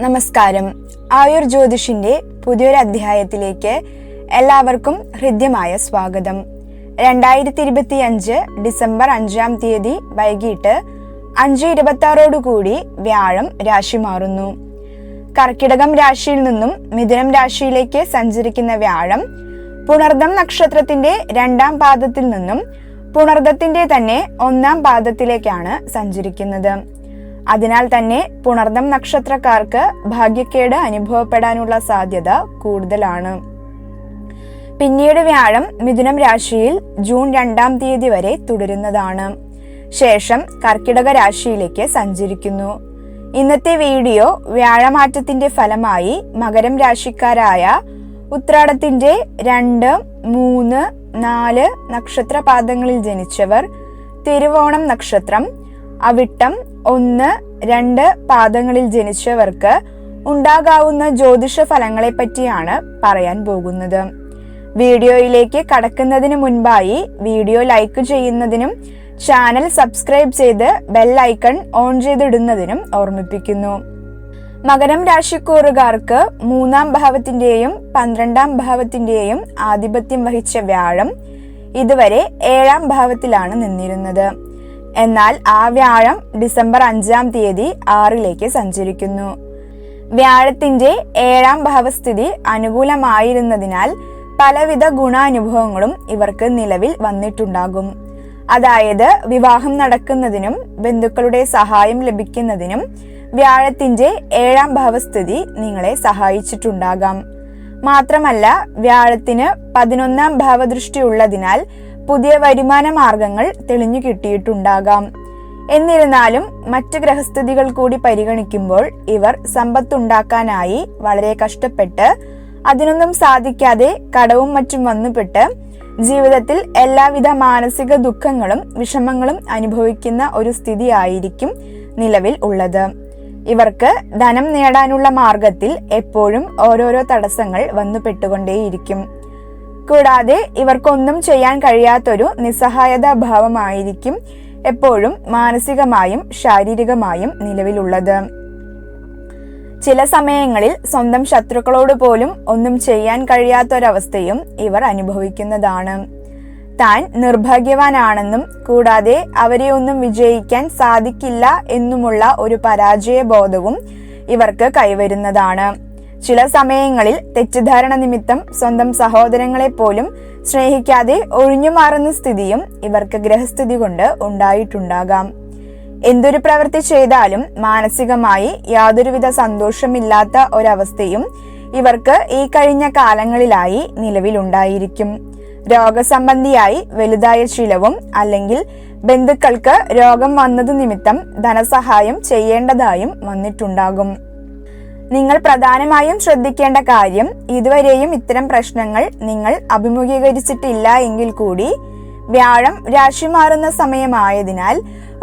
നമസ്കാരം. ആയുർ ജ്യോതിഷിന്റെ പുതിയൊരു അധ്യായത്തിലേക്ക് എല്ലാവർക്കും ഹൃദ്യമായ സ്വാഗതം. രണ്ടായിരത്തി ഇരുപത്തി അഞ്ച് ഡിസംബർ അഞ്ചാം തീയതി വൈകിട്ട് അഞ്ച് ഇരുപത്തി ആറോടുകൂടി വ്യാഴം രാശി മാറുന്നു. കർക്കിടകം രാശിയിൽ നിന്നും മിഥുനം രാശിയിലേക്ക് സഞ്ചരിക്കുന്ന വ്യാഴം പുണർദം നക്ഷത്രത്തിന്റെ രണ്ടാം പാദത്തിൽ നിന്നും പുണർദത്തിന്റെ തന്നെ ഒന്നാം പാദത്തിലേക്കാണ് സഞ്ചരിക്കുന്നത്. അതിനാൽ തന്നെ പുണർദം നക്ഷത്രക്കാർക്ക് ഭാഗ്യക്കേട് അനുഭവപ്പെടാനുള്ള സാധ്യത കൂടുതലാണ്. പിന്നീട് വ്യാഴം മിഥുനം രാശിയിൽ ജൂൺ രണ്ടാം തീയതി വരെ തുടരുന്നതാണ്. ശേഷം കർക്കിടക രാശിയിലേക്ക് സഞ്ചരിക്കുന്നു. ഇന്നത്തെ വീഡിയോ വ്യാഴമാറ്റത്തിന്റെ ഫലമായി മകരം രാശിക്കാരായ ഉത്രാടത്തിന്റെ രണ്ട് മൂന്ന് നാല് നക്ഷത്രപാദങ്ങളിൽ ജനിച്ചവർ തിരുവോണം നക്ഷത്രം അവിട്ടം ഒന്ന് രണ്ട് പാദങ്ങളിൽ ജനിച്ചവർക്ക് ഉണ്ടാകാവുന്ന ജ്യോതിഷ ഫലങ്ങളെ പറ്റിയാണ് പറയാൻ പോകുന്നത്. വീഡിയോയിലേക്ക് കടക്കുന്നതിന് മുൻപായി വീഡിയോ ലൈക്ക് ചെയ്യുന്നതിനും ചാനൽ സബ്സ്ക്രൈബ് ചെയ്ത് ബെൽ ഐക്കൺ ഓൺ ചെയ്തിടുന്നതിനും ഓർമ്മിപ്പിക്കുന്നു. മകരം രാശിക്കൂറുകാർക്ക് മൂന്നാം ഭാവത്തിന്റെയും പന്ത്രണ്ടാം ഭാവത്തിന്റെയും ആധിപത്യം വഹിച്ച വ്യാഴം ഇതുവരെ ഏഴാം ഭാവത്തിലാണ് നിന്നിരുന്നത്. എന്നാൽ ആ വ്യാഴം ഡിസംബർ അഞ്ചാം തീയതി ആറിലേക്ക് സഞ്ചരിക്കുന്നു. വ്യാഴത്തിന്റെ ഏഴാം ഭാവസ്ഥിതി അനുകൂലമായിരുന്നതിനാൽ പലവിധ ഗുണാനുഭവങ്ങളും ഇവർക്ക് നിലവിൽ വന്നിട്ടുണ്ടാകും. അതായത് വിവാഹം നടക്കുന്നതിനും ബന്ധുക്കളുടെ സഹായം ലഭിക്കുന്നതിനും വ്യാഴത്തിന്റെ ഏഴാം ഭാവസ്ഥിതി നിങ്ങളെ സഹായിച്ചിട്ടുണ്ടാകാം. മാത്രമല്ല വ്യാഴത്തിന് പതിനൊന്നാം ഭാവദൃഷ്ടി ഉള്ളതിനാൽ പുതിയ വരുമാന മാർഗങ്ങൾ തെളിഞ്ഞു കിട്ടിയിട്ടുണ്ടാകാം. എന്നിരുന്നാലും മറ്റ് ഗ്രഹസ്ഥിതികൾ കൂടി പരിഗണിക്കുമ്പോൾ ഇവർ സമ്പത്തുണ്ടാക്കാനായി വളരെ കഷ്ടപ്പെട്ട് അതിനൊന്നും സാധിക്കാതെ കടവും മറ്റും വന്നുപെട്ട് ജീവിതത്തിൽ എല്ലാവിധ മാനസിക ദുഃഖങ്ങളും വിഷമങ്ങളും അനുഭവിക്കുന്ന ഒരു സ്ഥിതിയായിരിക്കും നിലവിൽ ഉള്ളത്. ഇവർക്ക് ധനം നേടാനുള്ള മാർഗത്തിൽ എപ്പോഴും ഓരോരോ തടസ്സങ്ങൾ വന്നുപെട്ടുകൊണ്ടേയിരിക്കും. കൂടാതെ ഇവർക്കൊന്നും ചെയ്യാൻ കഴിയാത്തൊരു നിസ്സഹായതാ ഭാവമായിരിക്കും എപ്പോഴും മാനസികമായും ശാരീരികമായും നിലവിലുള്ളത്. ചില സമയങ്ങളിൽ സ്വന്തം ശത്രുക്കളോട് പോലും ഒന്നും ചെയ്യാൻ കഴിയാത്തൊരവസ്ഥയും ഇവർ അനുഭവിക്കുന്നതാണ്. താൻ നിർഭാഗ്യവാനാണെന്നും കൂടാതെ അവരെ ഒന്നും വിജയിക്കാൻ സാധിക്കില്ല എന്നുമുള്ള ഒരു പരാജയ ബോധവും ഇവർക്ക് കൈവരുന്നതാണ്. ചില സമയങ്ങളിൽ തെറ്റിദ്ധാരണ നിമിത്തം സ്വന്തം സഹോദരങ്ങളെ പോലും സ്നേഹിക്കാതെ ഒഴിഞ്ഞുമാറുന്ന സ്ഥിതിയും ഇവർക്ക് ഗ്രഹസ്ഥിതി കൊണ്ട് ഉണ്ടായിട്ടുണ്ടാകാം. എന്തൊരു പ്രവൃത്തി ചെയ്താലും മാനസികമായി യാതൊരുവിധ സന്തോഷമില്ലാത്ത ഒരവസ്ഥയും ഇവർക്ക് ഈ കഴിഞ്ഞ കാലങ്ങളിലായി നിലവിലുണ്ടായിരിക്കും രോഗസംബന്ധിയായി വലുതായ ശീലവും അല്ലെങ്കിൽ ബന്ധുക്കൾക്ക് രോഗം വന്നത് നിമിത്തം ധനസഹായം ചെയ്യേണ്ടതായും വന്നിട്ടുണ്ടാകും. നിങ്ങൾ പ്രധാനമായും ശ്രദ്ധിക്കേണ്ട കാര്യം ഇതുവരെയും ഇത്തരം പ്രശ്നങ്ങൾ നിങ്ങൾ അഭിമുഖീകരിച്ചിട്ടില്ല എങ്കിൽ കൂടി വ്യാഴം രാശി മാറുന്ന സമയമായതിനാൽ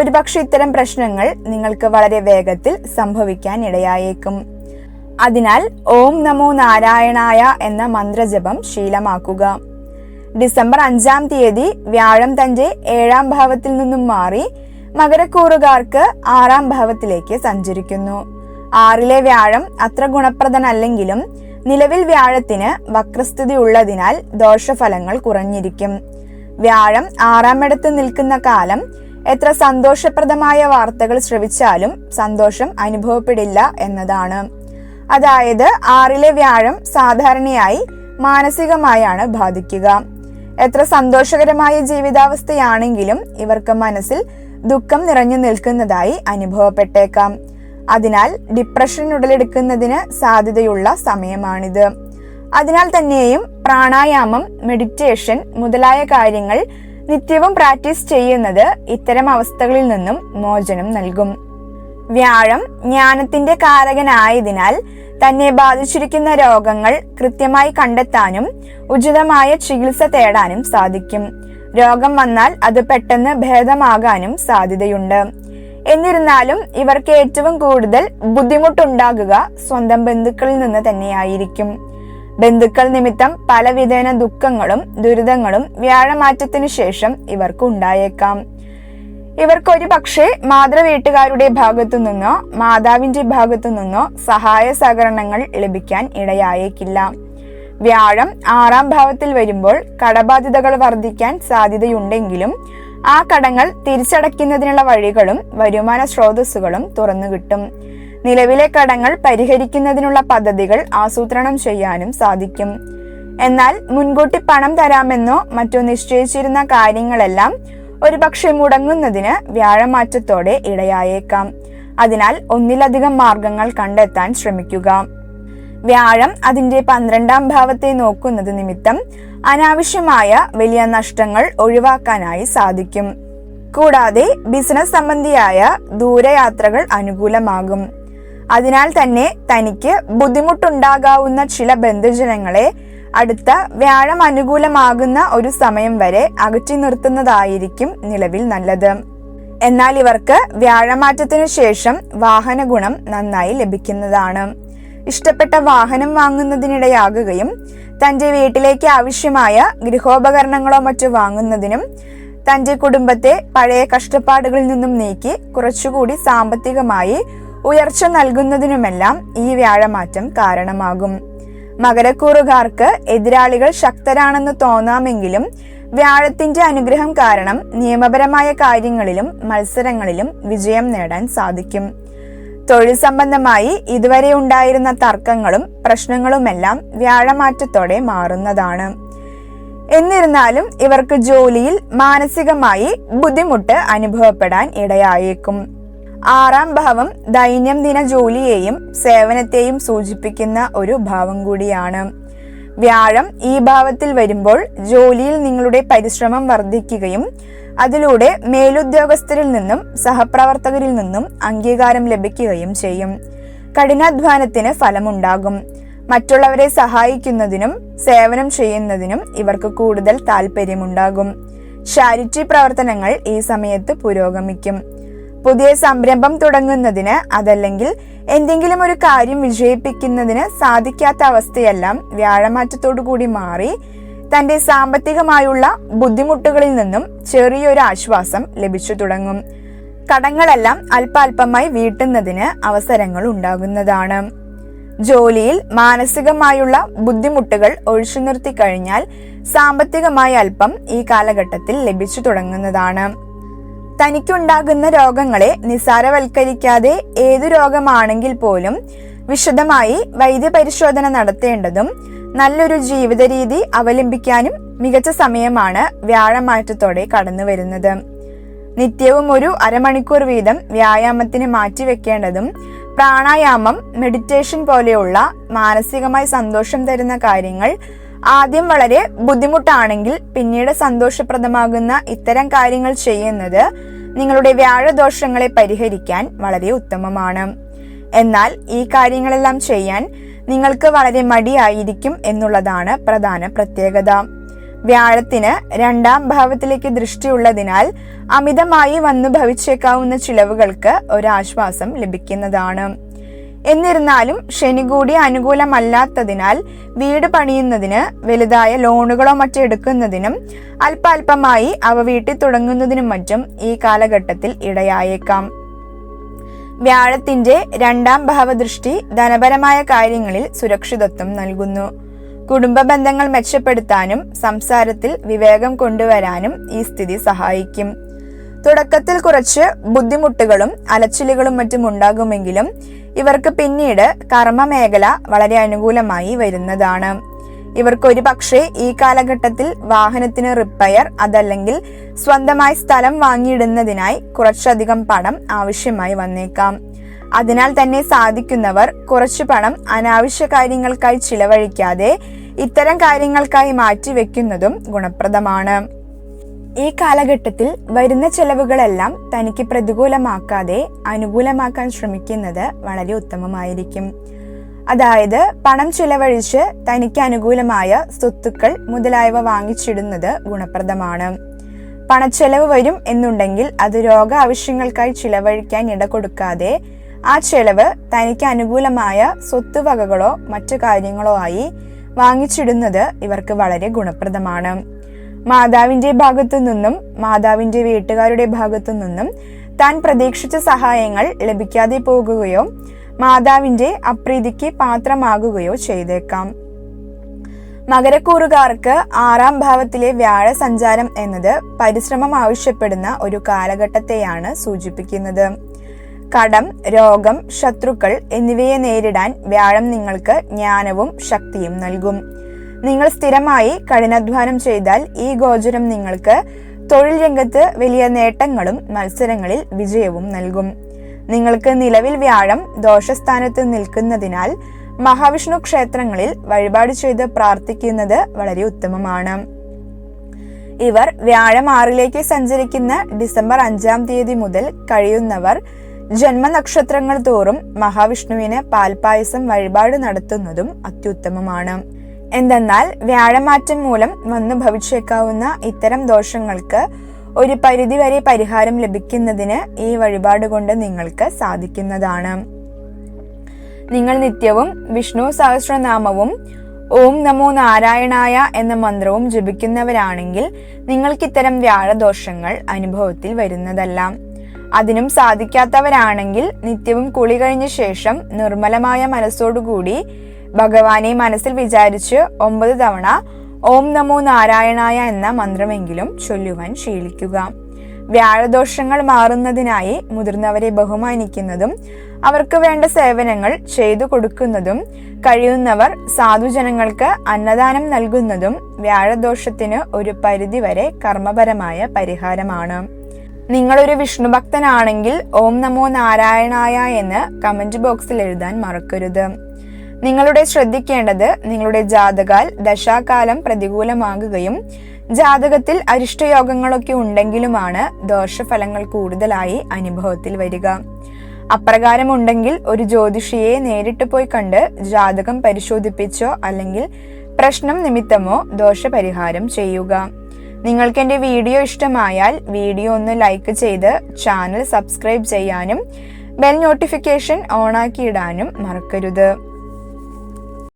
ഒരുപക്ഷെ ഇത്തരം പ്രശ്നങ്ങൾ നിങ്ങൾക്ക് വളരെ വേഗത്തിൽ സംഭവിക്കാൻ ഇടയായേക്കും. അതിനാൽ ഓം നമോ നാരായണായ എന്ന മന്ത്രജപം ശീലമാക്കുക. ഡിസംബർ അഞ്ചാം തീയതി വ്യാഴം തന്റെ ഏഴാം ഭാവത്തിൽ നിന്നും മാറി മകരക്കൂറുകാർക്ക് ആറാം ഭാവത്തിലേക്ക് സഞ്ചരിക്കുന്നു. ആറിലെ വ്യാഴം അത്ര ഗുണപ്രദനല്ലെങ്കിലും നിലവിൽ വ്യാഴത്തിന് വക്രസ്ഥിതി ഉള്ളതിനാൽ ദോഷഫലങ്ങൾ കുറഞ്ഞിരിക്കും. വ്യാഴം ആറാമിടത്ത് നിൽക്കുന്ന കാലം എത്ര സന്തോഷപ്രദമായ വാർത്തകൾ ശ്രവിച്ചാലും സന്തോഷം അനുഭവപ്പെടില്ല എന്നതാണ്. അതായത് ആറിലെ വ്യാഴം സാധാരണയായി മാനസികമായാണ് ബാധിക്കുക. എത്ര സന്തോഷകരമായ ജീവിതാവസ്ഥയാണെങ്കിലും ഇവർക്ക് മനസ്സിൽ ദുഃഖം നിറഞ്ഞു നിൽക്കുന്നതായി അനുഭവപ്പെട്ടേക്കാം. അതിനാൽ ഡിപ്രഷൻ ഉടലെടുക്കുന്നതിന് സാധ്യതയുള്ള സമയമാണിത്. അതിനാൽ തന്നെയും പ്രാണായാമം മെഡിറ്റേഷൻ മുതലായ കാര്യങ്ങൾ നിത്യവും പ്രാക്ടീസ് ചെയ്യുന്നത് ഇത്തരം അവസ്ഥകളിൽ നിന്നും മോചനം നൽകും. വ്യാഴം ജ്ഞാനത്തിന്റെ കാരകനായതിനാൽ തന്നെ ബാധിച്ചിരിക്കുന്ന രോഗങ്ങൾ കൃത്യമായി കണ്ടെത്താനും ഉചിതമായ ചികിത്സ തേടാനും സാധിക്കും. രോഗം വന്നാൽ അത് പെട്ടെന്ന് ഭേദമാകാനും സാധ്യതയുണ്ട്. എന്നിരുന്നാലും ഇവർക്ക് ഏറ്റവും കൂടുതൽ ബുദ്ധിമുട്ടുണ്ടാകുക സ്വന്തം ബന്ധുക്കളിൽ നിന്ന് തന്നെയായിരിക്കും. ബന്ധുക്കൾ നിമിത്തം പലവിധേന ദുഃഖങ്ങളും ദുരിതങ്ങളും വ്യാഴമാറ്റത്തിനു ശേഷം ഇവർക്ക് ഉണ്ടായേക്കാം. ഇവർക്കൊരു പക്ഷേ മാതൃവീട്ടുകാരുടെ ഭാഗത്തു നിന്നോ മാതാവിന്റെ ഭാഗത്തു നിന്നോ സഹായ സഹകരണങ്ങൾ ലഭിക്കാൻ ഇടയായേക്കില്ല. വ്യാഴം ആറാം ഭാവത്തിൽ വരുമ്പോൾ കടബാധ്യതകൾ വർദ്ധിക്കാൻ സാധ്യതയുണ്ടെങ്കിലും ആ കടങ്ങൾ തിരിച്ചടയ്ക്കുന്നതിനുള്ള വഴികളും വരുമാന സ്രോതസ്സുകളും തുറന്നു കിട്ടും. നിലവിലെ കടങ്ങൾ പരിഹരിക്കുന്നതിനുള്ള പദ്ധതികൾ ആസൂത്രണം ചെയ്യാനും സാധിക്കും. എന്നാൽ മുൻകൂട്ടി പണം തരാമെന്നോ മറ്റോ നിശ്ചയിച്ചിരുന്ന കാര്യങ്ങളെല്ലാം ഒരുപക്ഷെ മുടങ്ങുന്നതിന് വ്യാഴമാറ്റത്തോടെ ഇടയായേക്കാം. അതിനാൽ ഒന്നിലധികം മാർഗങ്ങൾ കണ്ടെത്താൻ ശ്രമിക്കുക. വ്യാഴം അതിന്റെ പന്ത്രണ്ടാം ഭാവത്തെ നോക്കുന്നത് നിമിത്തം അനാവശ്യമായ വലിയ നഷ്ടങ്ങൾ ഒഴിവാക്കാനായി സാധിക്കും. കൂടാതെ ബിസിനസ് സംബന്ധിയായ ദൂരയാത്രകൾ അനുകൂലമാകും. അതിനാൽ തന്നെ തനിക്ക് ബുദ്ധിമുട്ടുണ്ടാകാവുന്ന ചില ബന്ധുജനങ്ങളെ അടുത്ത വ്യാഴം അനുകൂലമാകുന്ന ഒരു സമയം വരെ അകറ്റി നിർത്തുന്നതായിരിക്കും നിലവിൽ നല്ലത്. എന്നാൽ ഇവർക്ക് വ്യാഴമാറ്റത്തിനു ശേഷം വാഹന ഗുണം നന്നായി ലഭിക്കുന്നതാണ്. ഇഷ്ടപ്പെട്ട വാഹനം വാങ്ങുന്നതിനിടയാകുകയും തന്റെ വീട്ടിലേക്ക് ആവശ്യമായ ഗൃഹോപകരണങ്ങളോ മറ്റു വാങ്ങുന്നതിനും തന്റെ കുടുംബത്തെ പഴയ കഷ്ടപ്പാടുകളിൽ നിന്നും നീക്കി കുറച്ചുകൂടി സാമ്പത്തികമായി ഉയർച്ച നൽകുന്നതിനുമെല്ലാം ഈ വ്യാഴമാറ്റം കാരണമാകും. മകരക്കൂറുകാർക്ക് എതിരാളികൾ ശക്തരാണെന്ന് തോന്നാമെങ്കിലും വ്യാഴത്തിന്റെ അനുഗ്രഹം കാരണം നിയമപരമായ കാര്യങ്ങളിലും മത്സരങ്ങളിലും വിജയം നേടാൻ സാധിക്കും. തൊഴിൽ സംബന്ധമായി ഇതുവരെ ഉണ്ടായിരുന്ന തർക്കങ്ങളും പ്രശ്നങ്ങളുമെല്ലാം വ്യാഴമാറ്റത്തോടെ മാറുന്നതാണ്. എന്നിരുന്നാലും ഇവർക്ക് ജോലിയിൽ മാനസികമായി ബുദ്ധിമുട്ട് അനുഭവപ്പെടാൻ ഇടയായേക്കും. ആറാം ഭാവം ദൈനംദിന ജോലിയെയും സേവനത്തെയും സൂചിപ്പിക്കുന്ന ഒരു ഭാവം കൂടിയാണ്. വ്യാഴം ഈ ഭാവത്തിൽ വരുമ്പോൾ ജോലിയിൽ നിങ്ങളുടെ പരിശ്രമം വർദ്ധിക്കുകയും അതിലൂടെ മേലുദ്യോഗസ്ഥരിൽ നിന്നും സഹപ്രവർത്തകരിൽ നിന്നും അംഗീകാരം ലഭിക്കുകയും ചെയ്യും. കഠിനാധ്വാനത്തിന് ഫലമുണ്ടാകും. മറ്റുള്ളവരെ സഹായിക്കുന്നതിനും സേവനം ചെയ്യുന്നതിനും ഇവർക്ക് കൂടുതൽ താല്പര്യമുണ്ടാകും ചാരിറ്റി പ്രവർത്തനങ്ങൾ ഈ സമയത്ത് പുരോഗമിക്കും. പുതിയ സംരംഭം തുടങ്ങുന്നതിന് അതല്ലെങ്കിൽ എന്തെങ്കിലും ഒരു കാര്യം വിജയിപ്പിക്കുന്നതിന് സാധിക്കാത്ത അവസ്ഥയെല്ലാം വ്യാഴമാറ്റത്തോടു കൂടി മാറി തന്റെ സാമ്പത്തികമായുള്ള ബുദ്ധിമുട്ടുകളിൽ നിന്നും ചെറിയൊരു ആശ്വാസം ലഭിച്ചു തുടങ്ങും. കടങ്ങളെല്ലാം അല്പാൽപമായി വീട്ടുന്നതിന് അവസരങ്ങൾ ഉണ്ടാകുന്നതാണ്. ജോലിയിൽ മാനസികമായുള്ള ബുദ്ധിമുട്ടുകൾ ഒഴിച്ചു നിർത്തി കഴിഞ്ഞാൽ സാമ്പത്തികമായി അല്പം ഈ കാലഘട്ടത്തിൽ ലഭിച്ചു തുടങ്ങുന്നതാണ്. തനിക്കുണ്ടാകുന്ന രോഗങ്ങളെ നിസാരവൽക്കരിക്കാതെ ഏതു രോഗമാണെങ്കിൽ പോലും വിശദമായി വൈദ്യപരിശോധന നടത്തേണ്ടതും നല്ലൊരു ജീവിത രീതി അവലംബിക്കാനും മികച്ച സമയമാണ് വ്യാഴമാറ്റത്തോടെ കടന്നു വരുന്നത്. നിത്യവും ഒരു അരമണിക്കൂർ വീതം വ്യായാമത്തിന് മാറ്റിവെക്കേണ്ടതും പ്രാണായാമം മെഡിറ്റേഷൻ പോലെയുള്ള മാനസികമായി സന്തോഷം തരുന്ന കാര്യങ്ങൾ ആദ്യം വളരെ ബുദ്ധിമുട്ടാണെങ്കിൽ പിന്നീട് സന്തോഷപ്രദമാകുന്ന ഇത്തരം കാര്യങ്ങൾ ചെയ്യുന്നത് നിങ്ങളുടെ വ്യാഴദോഷങ്ങളെ പരിഹരിക്കാൻ വളരെ ഉത്തമമാണ്. എന്നാൽ ഈ കാര്യങ്ങളെല്ലാം ചെയ്യാൻ നിങ്ങൾക്ക് വളരെ മടിയായിരിക്കും എന്നുള്ളതാണ് പ്രധാന പ്രത്യേകത. വ്യാഴത്തിന് രണ്ടാം ഭാവത്തിലേക്ക് ദൃഷ്ടിയുള്ളതിനാൽ അമിതമായി വന്നു ഭവിച്ചേക്കാവുന്ന ചിലവുകൾക്ക് ഒരാശ്വാസം ലഭിക്കുന്നതാണ്. എന്നിരുന്നാലും ശനി കൂടി അനുകൂലമല്ലാത്തതിനാൽ വീട് പണിയുന്നതിന് വലുതായ ലോണുകളോ മറ്റോ എടുക്കുന്നതിനും അല്പാൽപമായി അവ വീട്ടിൽ തുടങ്ങുന്നതിനും മറ്റും ഈ കാലഘട്ടത്തിൽ ഇടയായേക്കാം. വ്യാഴത്തിന്റെ രണ്ടാം ഭാവദൃഷ്ടി ധനപരമായ കാര്യങ്ങളിൽ സുരക്ഷിതത്വം നൽകുന്നു. കുടുംബ ബന്ധങ്ങൾ മെച്ചപ്പെടുത്താനും സംസാരത്തിൽ വിവേകം കൊണ്ടുവരാനും ഈ സ്ഥിതി സഹായിക്കും. തുടക്കത്തിൽ കുറച്ച് ബുദ്ധിമുട്ടുകളും അലച്ചിലുകളും മറ്റും ഉണ്ടാകുമെങ്കിലും ഇവർക്ക് പിന്നീട് കർമ്മ മേഖല വളരെ അനുകൂലമായി വരുന്നതാണ്. ഇവർക്ക് ഒരു പക്ഷേ ഈ കാലഘട്ടത്തിൽ വാഹനത്തിന് റിപ്പയർ അതല്ലെങ്കിൽ സ്വന്തമായി സ്ഥലം വാങ്ങിയിടുന്നതിനായി കുറച്ചധികം പണം ആവശ്യമായി വന്നേക്കാം. അതിനാൽ തന്നെ സാധിക്കുന്നവർ കുറച്ചു പണം അനാവശ്യ കാര്യങ്ങൾക്കായി ചിലവഴിക്കാതെ ഇത്തരം കാര്യങ്ങൾക്കായി മാറ്റിവെക്കുന്നതും ഗുണപ്രദമാണ്. ഈ കാലഘട്ടത്തിൽ വരുന്ന ചെലവുകളെല്ലാം തനിക്ക് പ്രതികൂലമാക്കാതെ അനുകൂലമാക്കാൻ ശ്രമിക്കുന്നത് വളരെ ഉത്തമമായിരിക്കും. അതായത് പണം ചിലവഴിച്ച് തനിക്ക് അനുകൂലമായ സ്വത്തുക്കൾ മുതലായവ വാങ്ങിച്ചിടുന്നത് ഗുണപ്രദമാണ്. പണച്ചെലവ് വരും എന്നുണ്ടെങ്കിൽ അത് രോഗ ആവശ്യങ്ങൾക്കായി ചിലവഴിക്കാൻ ഇട കൊടുക്കാതെ ആ ചെലവ് തനിക്ക് അനുകൂലമായ സ്വത്തുവകകളോ മറ്റു കാര്യങ്ങളോ ആയി വാങ്ങിച്ചിടുന്നത് ഇവർക്ക് വളരെ ഗുണപ്രദമാണ്. മാതാവിന്റെ ഭാഗത്തു നിന്നും മാതാവിന്റെ വീട്ടുകാരുടെ ഭാഗത്തു നിന്നും താൻ പ്രതീക്ഷിച്ച സഹായങ്ങൾ ലഭിക്കാതെ പോകുകയോ മാതാവിന്റെ അപ്രീതിക്ക് പാത്രമാകുകയോ ചെയ്തേക്കാം. മകരക്കൂറുകാർക്ക് ആറാം ഭാവത്തിലെ വ്യാഴ സഞ്ചാരം എന്നത് പരിശ്രമം ആവശ്യപ്പെടുന്ന ഒരു കാലഘട്ടത്തെയാണ് സൂചിപ്പിക്കുന്നത്. കടം രോഗം ശത്രുക്കൾ എന്നിവയെ നേരിടാൻ വ്യാഴം നിങ്ങൾക്ക് ജ്ഞാനവും ശക്തിയും നൽകും. നിങ്ങൾ സ്ഥിരമായി കഠിനാധ്വാനം ചെയ്താൽ ഈ ഗോചരം നിങ്ങൾക്ക് തൊഴിൽ രംഗത്ത് വലിയ നേട്ടങ്ങളും മത്സരങ്ങളിൽ വിജയവും നൽകും. നിങ്ങൾക്ക് നിലവിൽ വ്യാഴം ദോഷസ്ഥാനത്ത് നിൽക്കുന്നതിനാൽ മഹാവിഷ്ണു ക്ഷേത്രങ്ങളിൽ വഴിപാട് ചെയ്ത് പ്രാർത്ഥിക്കുന്നത് വളരെ ഉത്തമമാണ്. ഇവർ വ്യാഴം ആറിലേക്ക് സഞ്ചരിക്കുന്ന ഡിസംബർ അഞ്ചാം തീയതി മുതൽ കഴിയുന്നവർ ജന്മനക്ഷത്രങ്ങൾ തോറും മഹാവിഷ്ണുവിന് പാൽപായസം വഴിപാട് നടത്തുന്നതും അത്യുത്തമമാണ്. എന്തെന്നാൽ വ്യാഴമാറ്റം മൂലം വന്നു ഭവിച്ചേക്കാവുന്ന ഇത്തരം ദോഷങ്ങൾക്ക് ഒരു പരിധിവരെ പരിഹാരം ലഭിക്കുന്നതിന് ഈ വഴിപാട് കൊണ്ട് നിങ്ങൾക്ക് സാധിക്കുന്നതാണ്. നിങ്ങൾ നിത്യവും വിഷ്ണു സഹസ്രനാമവും ഓം നമോ നാരായണായ എന്ന മന്ത്രവും ജപിക്കുന്നവരാണെങ്കിൽ നിങ്ങൾക്ക് ഇത്തരം വ്യാഴദോഷങ്ങൾ അനുഭവത്തിൽ വരുന്നതല്ല. അതിനും സാധിക്കാത്തവരാണെങ്കിൽ നിത്യവും കുളി കഴിഞ്ഞ ശേഷം നിർമ്മലമായ മനസ്സോടുകൂടി ഭഗവാനെ മനസ്സിൽ വിചാരിച്ച് ഒമ്പത് തവണ ഓം നമോ നാരായണായ എന്ന മന്ത്രമെങ്കിലും ചൊല്ലുവാൻ ശീലിക്കുക. വ്യാഴദോഷങ്ങൾ മാറുന്നതിനായി മുതിർന്നവരെ ബഹുമാനിക്കുന്നതും അവർക്ക് വേണ്ട സേവനങ്ങൾ ചെയ്തു കൊടുക്കുന്നതും കഴിയുന്നവർ സാധുജനങ്ങൾക്ക് അന്നദാനം നൽകുന്നതും വ്യാഴദോഷത്തിന് ഒരു പരിധിവരെ കർമ്മപരമായ പരിഹാരമാണ്. നിങ്ങളൊരു വിഷ്ണു ഭക്തനാണെങ്കിൽ ഓം നമോ നാരായണായ എന്ന് കമന്റ് ബോക്സിൽ എഴുതാൻ മറക്കരുത്. നിങ്ങളുടെ ശ്രദ്ധിക്കേണ്ടത് നിങ്ങളുടെ ജാതകാൽ ദശാകാലം പ്രതികൂലമാകുകയും ജാതകത്തിൽ അരിഷ്ടയോഗങ്ങളൊക്കെ ഉണ്ടെങ്കിലുമാണ് ദോഷഫലങ്ങൾ കൂടുതലായി അനുഭവത്തിൽ വരിക. അപ്രകാരമുണ്ടെങ്കിൽ ഒരു ജ്യോതിഷിയെ നേരിട്ട് പോയി കണ്ട് ജാതകം പരിശോധിപ്പിച്ചോ അല്ലെങ്കിൽ പ്രശ്നം നിമിത്തമോ ദോഷപരിഹാരം ചെയ്യുക. നിങ്ങൾക്ക് എന്റെ വീഡിയോ ഇഷ്ടമായാൽ വീഡിയോ ഒന്ന് ലൈക്ക് ചെയ്ത് ചാനൽ സബ്സ്ക്രൈബ് ചെയ്യാനും ബെൽ നോട്ടിഫിക്കേഷൻ ഓണാക്കിയിടാനും മറക്കരുത്.